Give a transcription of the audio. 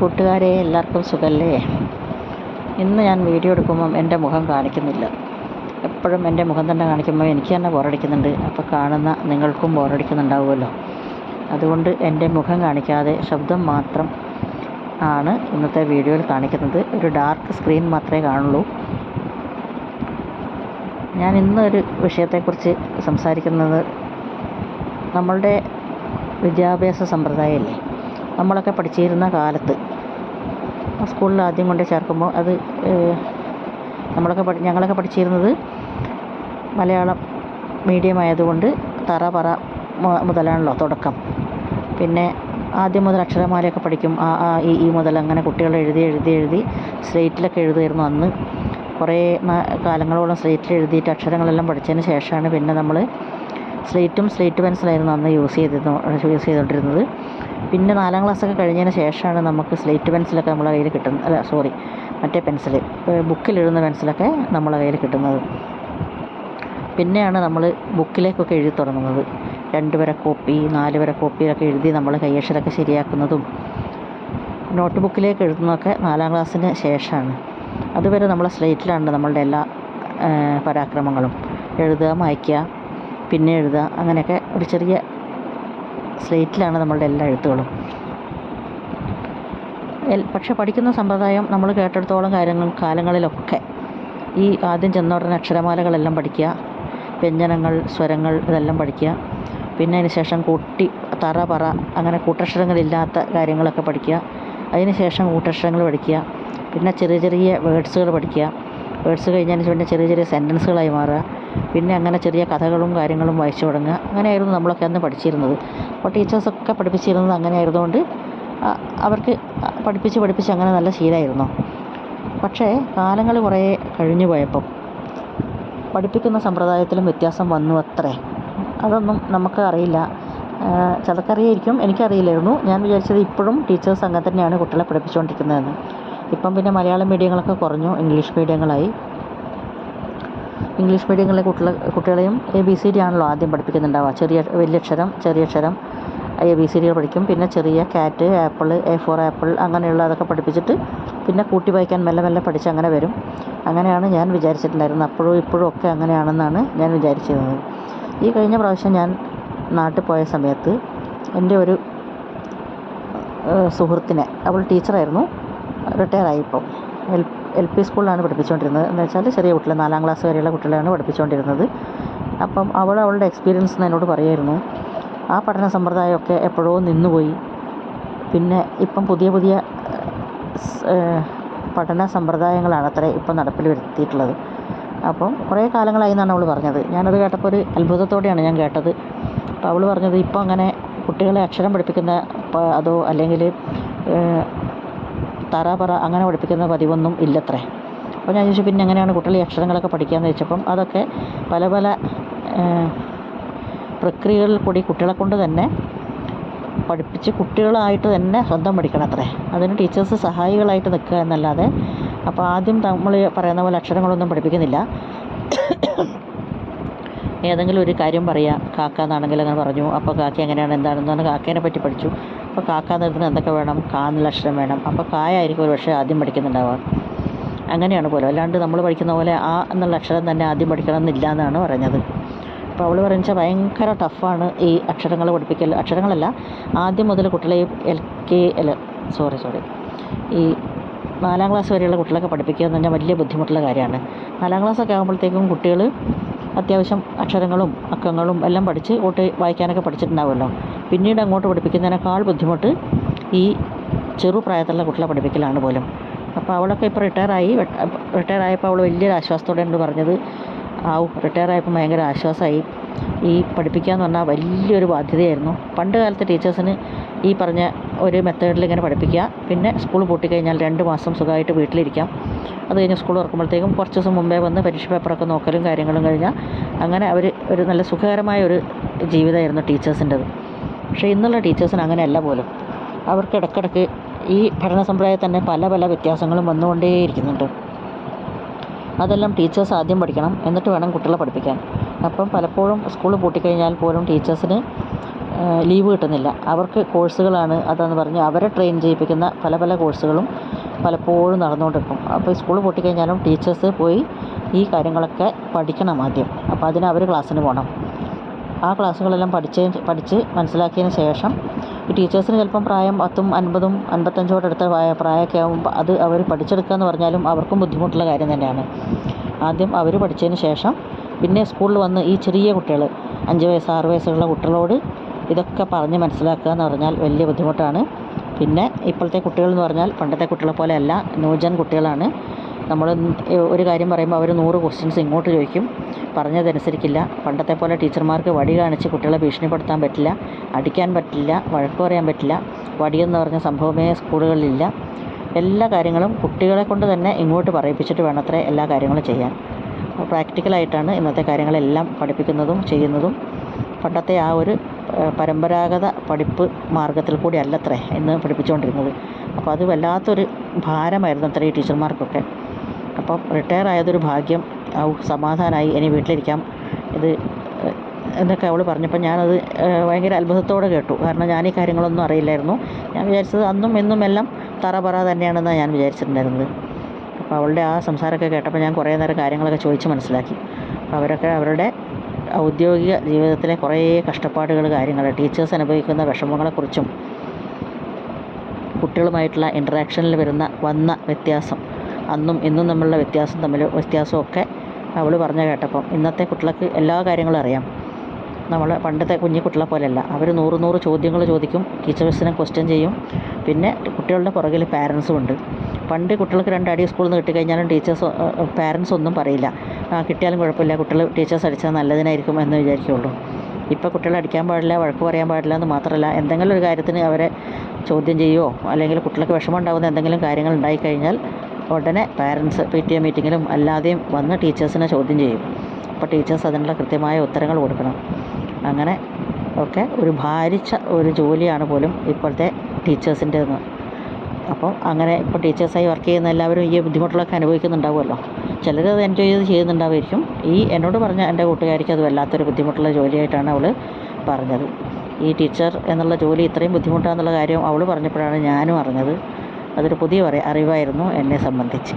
കൂട്ടുകാരെ എല്ലാവർക്കും സുഖല്ലേ? ഇന്ന് ഞാൻ വീഡിയോ എടുക്കുമ്പം എന്റെ മുഖം കാണിക്കുന്നില്ല. എപ്പോഴും എന്റെ മുഖം തന്നെ കാണിക്കുമ്പോൾ എനിക്ക് തന്നെ ബോറടിക്കുന്നുണ്ട്. അപ്പോൾ കാണുന്ന നിങ്ങൾക്കും ബോറടിക്കുന്നുണ്ടാവുമല്ലോ. അതുകൊണ്ട് എന്റെ മുഖം കാണിക്കാതെ ശബ്ദം മാത്രം ആണ് ഇന്നത്തെ വീഡിയോയിൽ കാണിക്കുന്നത്. ഒരു ഡാർക്ക് സ്ക്രീൻ മാത്രമേ കാണുള്ളൂ. ഞാൻ ഇന്നൊരു വിഷയത്തെക്കുറിച്ച് സംസാരിക്കുന്നത് നമ്മളുടെ വിദ്യാഭ്യാസ സമ്പ്രദായമല്ലേ നമ്മളൊക്കെ പഠിച്ചിരുന്ന കാലത്ത് സ്കൂളിൽ ആദ്യം കൊണ്ട് ചേർക്കുമ്പോൾ അത് നമ്മളൊക്കെ പഠി ഞങ്ങളൊക്കെ പഠിച്ചിരുന്നത് മലയാളം മീഡിയം ആയതുകൊണ്ട് തറ പറ മുതലാണല്ലോ തുടക്കം. പിന്നെ ആദ്യം മുതൽ അക്ഷരമാലയൊക്കെ പഠിക്കും. ആ ആ ഇ ഈ മുതൽ അങ്ങനെ കുട്ടികൾ എഴുതി എഴുതി എഴുതി സ്ലേറ്റിലൊക്കെ എഴുതുമായിരുന്നു അന്ന്. കുറേ കാലങ്ങളോളം സ്ലേറ്റിൽ എഴുതിയിട്ട് അക്ഷരങ്ങളെല്ലാം പഠിച്ചതിന് ശേഷമാണ് പിന്നെ നമ്മൾ സ്ലേറ്റും സ്ലേറ്റ് പെൻസിലായിരുന്നു അന്ന് യൂസ് ചെയ്തിരുന്നു യൂസ് ചെയ്തുകൊണ്ടിരുന്നത്. പിന്നെ നാലാം ക്ലാസ്സൊക്കെ കഴിഞ്ഞതിന് ശേഷമാണ് നമുക്ക് സ്ലേറ്റ് പെൻസിലൊക്കെ നമ്മളെ കയ്യിൽ കിട്ടുന്നത് അല്ല സോറി മറ്റേ പെൻസിൽ ബുക്കിലെഴുതുന്ന പെൻസിലൊക്കെ നമ്മളെ കയ്യിൽ കിട്ടുന്നത്. പിന്നെയാണ് നമ്മൾ ബുക്കിലേക്കൊക്കെ എഴുതി തുടങ്ങുന്നത്. രണ്ട് വര കോപ്പി നാല് വര കോപ്പിയിലൊക്കെ എഴുതി നമ്മൾ കയ്യക്ഷരമൊക്കെ ശരിയാക്കുന്നതും നോട്ട് ബുക്കിലേക്ക് എഴുതുന്നതൊക്കെ നാലാം ക്ലാസ്സിന് ശേഷമാണ്. അതുവരെ നമ്മൾ സ്ലേറ്റിലാണ് നമ്മളുടെ എല്ലാ പരാക്രമങ്ങളും. എഴുതുക മായ്ക്കുക പിന്നെ എഴുതുക അങ്ങനെയൊക്കെ ഒരു ചെറിയ സ്ലേറ്റിലാണ് നമ്മളുടെ എല്ലാ എഴുത്തുകളും. പക്ഷെ പഠിക്കുന്ന സമ്പ്രദായം നമ്മൾ കേട്ടിടത്തോളം കാര്യങ്ങൾ കാലങ്ങളിലൊക്കെ ഈ ആദ്യം ചെന്ന ഉടനെ അക്ഷരമാലകളെല്ലാം പഠിക്കുക വ്യഞ്ജനങ്ങൾ സ്വരങ്ങൾ ഇതെല്ലാം പഠിക്കുക പിന്നെ അതിന് ശേഷം കൂട്ടി തറ പറ അങ്ങനെ കൂട്ടക്ഷരങ്ങളില്ലാത്ത കാര്യങ്ങളൊക്കെ പഠിക്കുക അതിന് ശേഷം കൂട്ടക്ഷരങ്ങൾ പഠിക്കുക പിന്നെ ചെറിയ ചെറിയ വേർഡ്സുകൾ പഠിക്കുക വേർഡ്സ് കഴിഞ്ഞതിന് പിന്നെ ചെറിയ ചെറിയ സെന്റൻസുകളായി മാറുക. പിന്നെ അങ്ങനെ ചെറിയ കഥകളും കാര്യങ്ങളും വായിച്ചു തുടങ്ങുക. അങ്ങനെയായിരുന്നു നമ്മളൊക്കെ അന്ന് പഠിച്ചിരുന്നത്. അപ്പോൾ ടീച്ചേഴ്സൊക്കെ പഠിപ്പിച്ചിരുന്നത് അങ്ങനെ ആയതുകൊണ്ട് അവർക്ക് പഠിപ്പിച്ച് പഠിപ്പിച്ച് അങ്ങനെ നല്ല ശീലമായിരുന്നു. പക്ഷേ കാലങ്ങൾ കുറേ കഴിഞ്ഞു പോയപ്പം പഠിപ്പിക്കുന്ന സമ്പ്രദായത്തിലും വ്യത്യാസം വന്നു അത്രേ. അതൊന്നും നമുക്ക് അറിയില്ല. ചിലക്കറിയായിരിക്കും എനിക്കറിയില്ലായിരുന്നു. ഞാൻ വിചാരിച്ചത് ഇപ്പോഴും ടീച്ചേഴ്സ് അങ്ങനെ തന്നെയാണ് കുട്ടികളെ പഠിപ്പിച്ചുകൊണ്ടിരിക്കുന്നതെന്ന്. ഇപ്പം പിന്നെ മലയാളം മീഡിയങ്ങളൊക്കെ കുറഞ്ഞു ഇംഗ്ലീഷ് മീഡിയങ്ങളായി. ഇംഗ്ലീഷ് മീഡിയങ്ങളിലെ കുട്ടികളെ കുട്ടികളെയും എ ബി സി ഡി ആണല്ലോ ആദ്യം പഠിപ്പിക്കുന്നുണ്ടാവുക. ചെറിയ വലിയ അക്ഷരം ചെറിയ അക്ഷരം എ ബി സി ഡികൾ പഠിക്കും. പിന്നെ ചെറിയ കാറ്റ് ആപ്പിൾ എ ഫോർ ആപ്പിൾ അങ്ങനെയുള്ള അതൊക്കെ പഠിപ്പിച്ചിട്ട് പിന്നെ കൂട്ടി വായിക്കാൻ മെല്ലെ മെല്ലെ പഠിച്ച് അങ്ങനെ വരും. അങ്ങനെയാണ് ഞാൻ വിചാരിച്ചിട്ടുണ്ടായിരുന്നത്. അപ്പോഴും ഇപ്പോഴും ഒക്കെ അങ്ങനെയാണെന്നാണ് ഞാൻ വിചാരിച്ചിരുന്നത്. ഈ കഴിഞ്ഞ പ്രാവശ്യം ഞാൻ നാട്ടിൽ പോയ സമയത്ത് എന്റെ ഒരു സുഹൃത്തിനെ അവൾ ടീച്ചറായിരുന്നു. റിട്ടയറായി ഇപ്പം. എൽ എൽ പി സ്കൂളിലാണ് പഠിപ്പിച്ചുകൊണ്ടിരുന്നത്. എന്ന് വെച്ചാൽ ചെറിയ കുട്ടികൾ നാലാം ക്ലാസ് വരെയുള്ള കുട്ടികളെയാണ് പഠിപ്പിച്ചുകൊണ്ടിരുന്നത്. അപ്പം അവൾ അവളുടെ എക്സ്പീരിയൻസ് എന്നോട് പറയായിരുന്നു. ആ പഠന സമ്പ്രദായമൊക്കെ എപ്പോഴോ നിന്നുപോയി. പിന്നെ ഇപ്പം പുതിയ പുതിയ പഠന സമ്പ്രദായങ്ങളാണ് അത്ര ഇപ്പം നടപ്പിൽ വരുത്തിയിട്ടുള്ളത്. അപ്പം കുറേ കാലങ്ങളായി എന്നാണ് അവൾ പറഞ്ഞത്. ഞാനത് കേട്ടപ്പോൾ ഒരു അത്ഭുതത്തോടെയാണ് ഞാൻ കേട്ടത്. അപ്പോൾ അവൾ പറഞ്ഞത് ഇപ്പോൾ അങ്ങനെ കുട്ടികളെ അക്ഷരം പഠിപ്പിക്കുന്ന അതോ അല്ലെങ്കിൽ ഏഹ്, അങ്ങനെ പഠിപ്പിക്കുന്ന പതിവൊന്നും ഇല്ലത്രേ. അപ്പോൾ ഞാൻ ചോദിച്ചു പിന്നെ എങ്ങനെയാണ് കുട്ടികൾ അക്ഷരങ്ങളൊക്കെ പഠിക്കാമെന്ന് ചോദിച്ചപ്പം അതൊക്കെ പല പല പ്രക്രിയകളിൽ കൂടി കുട്ടികളെ കൊണ്ട് തന്നെ പഠിപ്പിച്ച് കുട്ടികളായിട്ട് തന്നെ സ്വന്തം പഠിക്കണം അത്രേ അതിന് ടീച്ചേഴ്സ് സഹായികളായിട്ട് നിൽക്കുക എന്നല്ലാതെ അപ്പോൾ ആദ്യം നമ്മൾ പറയുന്ന പോലെ അക്ഷരങ്ങളൊന്നും പഠിപ്പിക്കുന്നില്ല. ഏതെങ്കിലും ഒരു കാര്യം പറയുക കാക്ക എന്നാണെങ്കിൽ അങ്ങനെ പറഞ്ഞു. അപ്പോൾ കാക്ക എങ്ങനെയാണ്? എന്താണെന്ന് പറഞ്ഞാൽ കാക്കേനെ പറ്റി പഠിച്ചു. അപ്പോൾ കാക്ക എന്നതിന് എന്തൊക്കെ വേണം? കാ എന്നുള്ള അക്ഷരം വേണം. അപ്പോൾ കായായിരിക്കും ഒരു പക്ഷേ ആദ്യം പഠിക്കുന്നുണ്ടാവുക. അങ്ങനെയാണ് പോലും. അല്ലാണ്ട് നമ്മൾ പഠിക്കുന്ന പോലെ ആ എന്നുള്ള അക്ഷരം തന്നെ ആദ്യം പഠിക്കണം എന്നില്ല എന്നാണ് പറഞ്ഞത്. അപ്പോൾ അവൾ പറഞ്ഞാൽ ഭയങ്കര ടഫാണ് ഈ അക്ഷരങ്ങൾ പഠിപ്പിക്കൽ. അക്ഷരങ്ങളല്ല ആദ്യം മുതൽ കുട്ടികളെ L K L sorry sorry. ഈ നാലാം ക്ലാസ് വരെയുള്ള കുട്ടികളൊക്കെ പഠിപ്പിക്കുക എന്ന് പറഞ്ഞാൽ വലിയ ബുദ്ധിമുട്ടുള്ള കാര്യമാണ്. നാലാം ക്ലാസ്സൊക്കെ ആകുമ്പോഴത്തേക്കും കുട്ടികൾ അത്യാവശ്യം അക്ഷരങ്ങളും അക്കങ്ങളും എല്ലാം പഠിച്ച് ഓട്ട് വായിക്കാനൊക്കെ പഠിച്ചിട്ടുണ്ടാവുമല്ലോ. പിന്നീട് അങ്ങോട്ട് പഠിപ്പിക്കുന്നതിനേക്കാൾ ബുദ്ധിമുട്ട് ഈ ചെറുപ്രായത്തിലുള്ള കുട്ടികളെ പഠിപ്പിക്കലാണ് പോലും. അപ്പോൾ അവളൊക്കെ ഇപ്പോൾ റിട്ടയറായി റിട്ടയറായപ്പോൾ അവൾ വലിയൊരു ആശ്വാസത്തോടെയാണ് പറഞ്ഞത്. ആവും റിട്ടയർ ആയപ്പോൾ ഭയങ്കര ആശ്വാസമായി. ഈ പഠിപ്പിക്കുക എന്ന് പറഞ്ഞാൽ വലിയൊരു ബാധ്യതയായിരുന്നു. പണ്ട് കാലത്തെ ടീച്ചേഴ്സിന് ഈ പറഞ്ഞ ഒരു മെത്തേഡിൽ ഇങ്ങനെ പഠിപ്പിക്കുക പിന്നെ സ്കൂൾ പൂട്ടിക്കഴിഞ്ഞാൽ രണ്ട് മാസം സുഖമായിട്ട് വീട്ടിലിരിക്കാം. അത് കഴിഞ്ഞ് സ്കൂൾ തുറക്കുമ്പോഴത്തേക്കും കുറച്ച് ദിവസം മുമ്പേ വന്ന് പരീക്ഷ പേപ്പറൊക്കെ നോക്കലും കാര്യങ്ങളും കഴിഞ്ഞാൽ അങ്ങനെ അവർ ഒരു നല്ല സുഖകരമായ ഒരു ജീവിതമായിരുന്നു ടീച്ചേഴ്സിന്റെത്. പക്ഷേ ഇന്നുള്ള ടീച്ചേഴ്സിന് അങ്ങനെയല്ല പോലും. അവർക്ക് ഇടയ്ക്കിടയ്ക്ക് ഈ പഠന സമ്പ്രദായത്തിൽ തന്നെ പല പല വ്യത്യാസങ്ങളും വന്നുകൊണ്ടേയിരിക്കുന്നുണ്ട്. അതെല്ലാം ടീച്ചേഴ്സ് ആദ്യം പഠിക്കണം. എന്നിട്ട് വേണം കുട്ടികളെ പഠിപ്പിക്കാൻ. അപ്പം പലപ്പോഴും സ്കൂൾ പൂട്ടിക്കഴിഞ്ഞാൽ പോലും ടീച്ചേഴ്സിന് ലീവ് കിട്ടുന്നില്ല. അവർക്ക് കോഴ്സുകളാണ് അതെന്ന് പറഞ്ഞ് അവരെ ട്രെയിൻ ചെയ്യിപ്പിക്കുന്ന പല പല കോഴ്സുകളും പലപ്പോഴും നടന്നുകൊണ്ടിരിക്കും. അപ്പോൾ സ്കൂൾ പൂട്ടിക്കഴിഞ്ഞാലും ടീച്ചേഴ്സ് പോയി ഈ കാര്യങ്ങളൊക്കെ പഠിക്കണം ആദ്യം. അപ്പോൾ അതിന് അവർ ക്ലാസ്സിന് പോകണം. ആ ക്ലാസ്സുകളെല്ലാം പഠിച്ച് പഠിച്ച് മനസ്സിലാക്കിയതിന് ശേഷം ഈ ടീച്ചേഴ്സിന് ചിലപ്പം പ്രായം പത്തും അൻപതും അൻപത്തഞ്ചോടെ അടുത്ത പ്രായ പ്രായമൊക്കെ ആകുമ്പോൾ അത് അവർ പഠിച്ചെടുക്കുക എന്ന് പറഞ്ഞാലും അവർക്കും ബുദ്ധിമുട്ടുള്ള കാര്യം തന്നെയാണ്. ആദ്യം അവർ പഠിച്ചതിന് ശേഷം പിന്നെ സ്കൂളിൽ വന്ന് ഈ ചെറിയ കുട്ടികൾ അഞ്ച് വയസ്സ് ആറ് വയസ്സുള്ള കുട്ടികളോട് ഇതൊക്കെ പറഞ്ഞ് മനസ്സിലാക്കുക എന്ന് പറഞ്ഞാൽ വലിയ ബുദ്ധിമുട്ടാണ്. പിന്നെ ഇപ്പോഴത്തെ കുട്ടികൾ എന്ന് പറഞ്ഞാൽ പണ്ടത്തെ കുട്ടികളെ പോലെയല്ല ന്യൂജൻ കുട്ടികളാണ്. നമ്മൾ ഒരു കാര്യം പറയുമ്പോൾ അവർ നൂറ് ക്വസ്റ്റ്യൻസ് ഇങ്ങോട്ട് ചോദിക്കും. പറഞ്ഞതനുസരിക്കില്ല. പണ്ടത്തെ പോലെ ടീച്ചർമാർക്ക് വടി കാണിച്ച് കുട്ടികളെ ഭീഷണിപ്പെടുത്താൻ പറ്റില്ല. അടിക്കാൻ പറ്റില്ല. വഴക്ക് പറയാൻ പറ്റില്ല. വടിയെന്ന് പറഞ്ഞ സംഭവമേ സ്കൂളുകളിലില്ല. എല്ലാ കാര്യങ്ങളും കുട്ടികളെ കൊണ്ട് തന്നെ ഇങ്ങോട്ട് പറയിപ്പിച്ചിട്ട് വേണത്രേ എല്ലാ കാര്യങ്ങളും ചെയ്യാൻ. പ്രാക്ടിക്കലായിട്ടാണ് ഇന്നത്തെ കാര്യങ്ങളെല്ലാം പഠിപ്പിക്കുന്നതും ചെയ്യുന്നതും. പണ്ടത്തെ ആ ഒരു പരമ്പരാഗത പഠിപ്പ് മാർഗത്തിൽ കൂടി അല്ലത്രേ ഇന്ന് പഠിപ്പിച്ചുകൊണ്ടിരുന്നത്. അപ്പോൾ അത് വല്ലാത്തൊരു ഭാരമായിരുന്നു അത്രേ ഈ ടീച്ചർമാർക്കൊക്കെ. അപ്പം റിട്ടയർ ആയതൊരു ഭാഗ്യം. ഔ സമാധാനമായി ഇനി വീട്ടിലിരിക്കാം. ഇത് എന്നൊക്കെ അവൾ പറഞ്ഞപ്പോൾ ഞാനത് ഭയങ്കര അത്ഭുതത്തോടെ കേട്ടു. കാരണം ഞാൻ ഈ കാര്യങ്ങളൊന്നും അറിയില്ലായിരുന്നു. ഞാൻ വിചാരിച്ചത് അന്നും എന്നും എല്ലാം തറ പറ തന്നെയാണെന്നാണ് ഞാൻ വിചാരിച്ചിട്ടുണ്ടായിരുന്നത്. അപ്പോൾ അവളുടെ ആ സംസാരമൊക്കെ കേട്ടപ്പോൾ ഞാൻ കുറേ നേരം കാര്യങ്ങളൊക്കെ ചോദിച്ച് മനസ്സിലാക്കി. അപ്പോൾ അവരൊക്കെ അവരുടെ ഔദ്യോഗിക ജീവിതത്തിലെ കുറേ കഷ്ടപ്പാടുകൾ കാര്യങ്ങൾ ടീച്ചേഴ്സ് അനുഭവിക്കുന്ന വിഷമങ്ങളെക്കുറിച്ചും കുട്ടികളുമായിട്ടുള്ള ഇൻട്രാക്ഷനിൽ വരുന്ന വന്ന വ്യത്യാസം അന്നും ഇന്നും തമ്മിലുള്ള വ്യത്യാസം തമ്മിൽ വ്യത്യാസമൊക്കെ അവൾ പറഞ്ഞു കേട്ടപ്പം ഇന്നത്തെ കുട്ടികൾക്ക് എല്ലാ കാര്യങ്ങളും അറിയാം. നമ്മൾ പണ്ടത്തെ കുഞ്ഞു കുട്ടികളെ പോലെയല്ല. അവർ നൂറ് നൂറ് ചോദ്യങ്ങൾ ചോദിക്കും ടീച്ചേഴ്സിനെ ക്വസ്റ്റ്യൻ ചെയ്യും. പിന്നെ കുട്ടികളുടെ പുറകിൽ പാരൻസും ഉണ്ട്. പണ്ട് കുട്ടികൾക്ക് രണ്ടടി സ്കൂളിൽ നിന്ന് കിട്ടിക്കഴിഞ്ഞാലും ടീച്ചേഴ്സ് പാരൻസ് ഒന്നും പറയില്ല. കിട്ടിയാലും കുഴപ്പമില്ല. കുട്ടികൾ ടീച്ചേഴ്സ് അടിച്ചാൽ നല്ലതിനായിരിക്കും എന്ന് വിചാരിക്കുകയുള്ളൂ. ഇപ്പോൾ കുട്ടികളെ അടിക്കാൻ പാടില്ല വഴക്ക് പറയാൻ പാടില്ല എന്ന് മാത്രമല്ല എന്തെങ്കിലും ഒരു കാര്യത്തിന് അവരെ ചോദ്യം ചെയ്യുമോ അല്ലെങ്കിൽ കുട്ടികൾക്ക് വിഷമം ഉണ്ടാകുന്ന എന്തെങ്കിലും കാര്യങ്ങൾ ഉണ്ടായിക്കഴിഞ്ഞാൽ ഉടനെ പാരൻസ് പി ടി എ മീറ്റിങ്ങിലും അല്ലാതെയും വന്ന് ടീച്ചേഴ്സിനെ ചോദ്യം ചെയ്യും. അപ്പോൾ ടീച്ചേഴ്സ് അതിനുള്ള കൃത്യമായ ഉത്തരങ്ങൾ കൊടുക്കണം. അങ്ങനെ ഒക്കെ ഒരു ഭാരിച്ച ഒരു ജോലിയാണ് പോലും ഇപ്പോഴത്തെ ടീച്ചേഴ്സിന്റെതെന്ന് അപ്പോൾ അങ്ങനെ ഇപ്പോൾ ടീച്ചേഴ്സായി വർക്ക് ചെയ്യുന്ന എല്ലാവരും ഈ ബുദ്ധിമുട്ടുകളൊക്കെ അനുഭവിക്കുന്നുണ്ടാവുമല്ലോ. ചിലർ അത് എൻജോയ് ചെയ്ത് ചെയ്യുന്നുണ്ടാവുമായിരിക്കും. ഈ എന്നോട് പറഞ്ഞ എന്റെ കൂട്ടുകാരിക്ക് അത് വല്ലാത്തൊരു ബുദ്ധിമുട്ടുള്ള ജോലിയായിട്ടാണ് അവൾ പറഞ്ഞത്. ഈ ടീച്ചർ എന്നുള്ള ജോലി ഇത്രയും ബുദ്ധിമുട്ടാണെന്നുള്ള കാര്യം അവൾ പറഞ്ഞപ്പോഴാണ് ഞാനും അറിഞ്ഞത്. അതൊരു പുതിയ അറിവായിരുന്നു എന്നെ സംബന്ധിച്ച്.